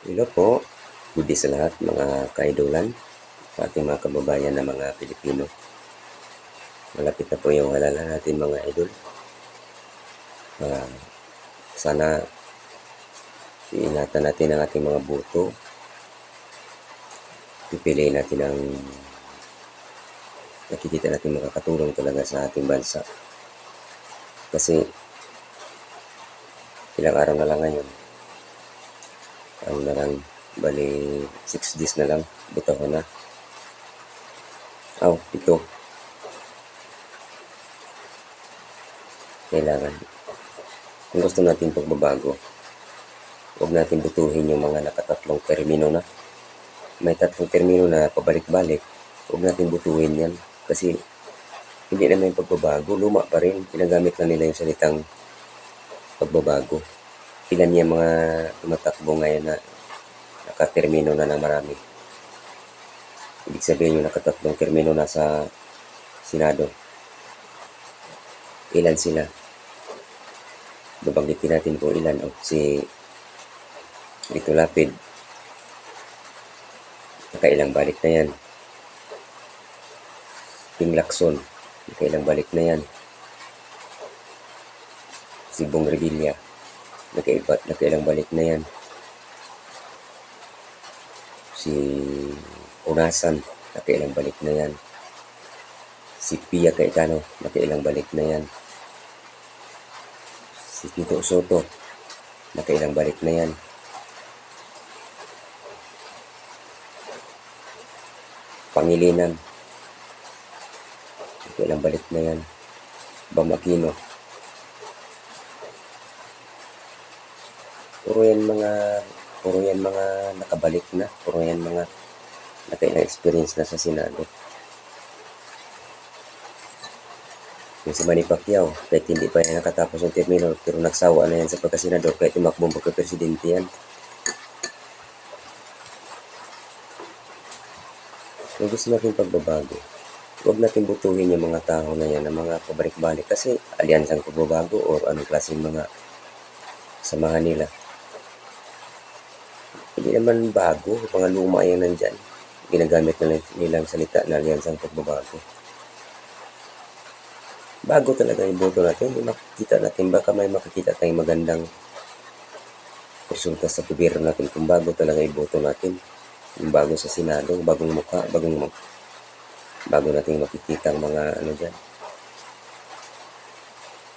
Hello po. Good day sa lahat mga kaidolan, sa ating mga kababayan na mga Pilipino. Malapit na po yung halala natin mga idol. Ah, sana iingatan natin ang ating mga buto. Pipiliin natin ang nakikita natin makakatulong talaga sa ating bansa. Kasi ilang araw na lang ngayon. Ano na lang, bali 6 days na lang, buta ko na. Aw, ito. Kailangan. Kung gusto natin pagbabago, huwag natin butuhin yung mga nakatatlong termino na. May tatlong termino na pabalik-balik, huwag natin butuhin yan. Kasi hindi naman yung pagbabago, luma pa rin. Pinagamit na nila yung salitang pagbabago. Ilan yung mga tumatakbo ngayon na nakatermino na ng marami. Ibig sabihin yung nakatatlong termino na sa Senado. Ilan sila? Babanggitin natin kung ilan. Oh, si Lito Lapid. Nakailang balik na yan. Ping Lacson. Nakailang balik na yan. Si Bong Revilla. Nakaibat, nakailang balik na yan. Si Unasan, nakailang balik na yan. Si Pia Cayetano, nakailang balik na yan. Si Tito Soto, nakailang balik na yan. Pangilinan, nakailang balik na yan. Bamakino, puro yan mga puro yan mga nakabalik na. Puro yan mga nakailang experience na sa Senado. Yung si Manny Pacquiao kahit hindi pa yan nakatapos ng termino pero nagsawa na yan sa pagkasenador kahit tumakbong pagka-presidente yan. Kung gusto natin pagbabago huwag natin butuhin yung mga tao na yan ng mga pabalik-balik. Kasi alyansang pagbabago or anong klaseng mga samahan nila hindi naman bago, mga luma yan nandyan. Ginagamit na lang nilang salita na alyansang pagbabago. Bago talaga yung boto natin, hindi makikita natin, baka may makikita tayong magandang resulta sa gobyerno natin kung bago talaga yung boto natin. Yung bago sa Senado, bagong mukha, bagong bago natin makikita ang mga ano dyan.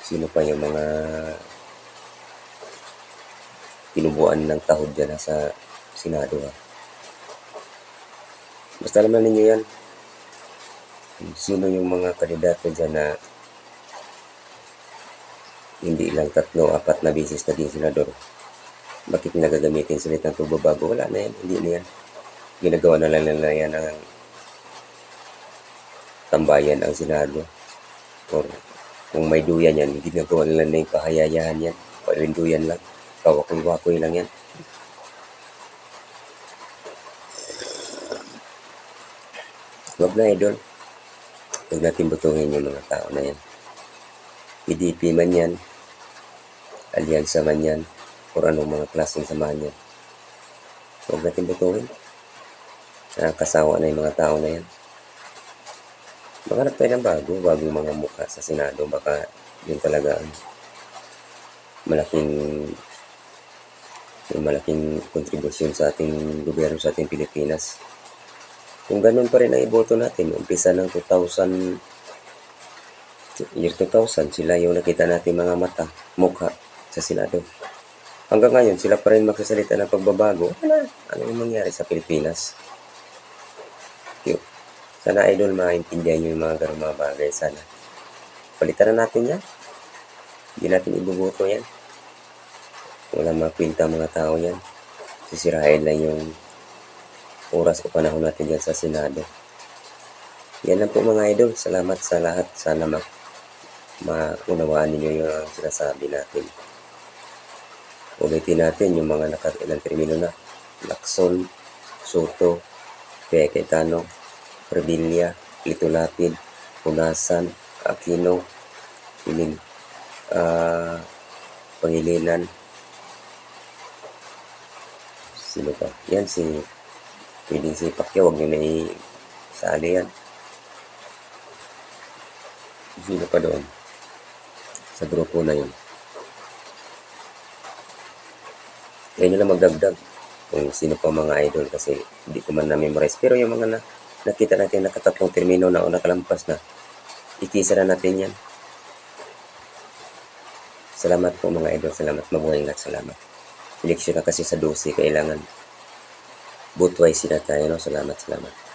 Sino pa yung mga tinubuan ng tahod dyan sa Senado ha. Basta naman ninyo yan. Sino yung mga kandidato dyan na hindi lang tatlo, apat na bisis naging senador. Bakit nagagamitin salitang pagbabago? Wala na yan. Hindi na yan. Ginagawa na lang nila yan ng tambayan ang Senado. Or kung may duyan yan, ginagawa nila na yung kahayayahan yan. Parinduyan lang. Kawakoy-wakoy lang yan. Huwag na idol. Huwag natin butuhin yung mga tao na yan. PDP man yan, alyansa man yan, o anong mga klaseng samahan yan. Huwag natin butuhin. Nakakasawa na yung mga tao na yan. Maghanap tayo ng bago, bagong mga mukha sa Senado. Baka yun talaga ang malaking yung malaking kontribusyon sa ating gobyerno sa ating Pilipinas. Kung ganun pa rin ang iboto natin, umpisa ng 2000, year 2000, sila yung nakita natin mga mata, mukha sa Senado. Hanggang ngayon, sila pa rin magsasalita ng pagbabago. Ano, ano yung mangyari sa Pilipinas? Sana idol maintindihan nyo yung mga ganung mga bagay. Sana. Palitan na natin yan. Hindi natin ibubuto yan. Wala mapinta mga tao yan. Sisirain lang yung oras o panahon natin dyan sa Senado. Yan lang po mga idol. Salamat sa lahat. Sana ma maunawaan ninyo yung sinasabi natin. Ulitin natin yung mga nakailang termino na. Lacson, Soto, Pia Cayetano, Revilla, Lito Lapid, Punasan, Aquino, Piling, ah Pangilinan, Sino pa? Yan si pwedeng si Pacquiao, wag nyo na isali yan. Sino pa doon? Sa grupo na yun. Kaya nyo lang magdagdag kung sino pa mga idol kasi hindi ko man na-memorize. Pero yung mga na, nakita natin nakatatlong termino na o nakalampas na, ikisa na natin yan. Salamat po mga idol. Salamat mabuhay lahat. Salamat. Eleksyon na kasi sa 12. Kailangan both wise sila tayo. No? Salamat, salamat.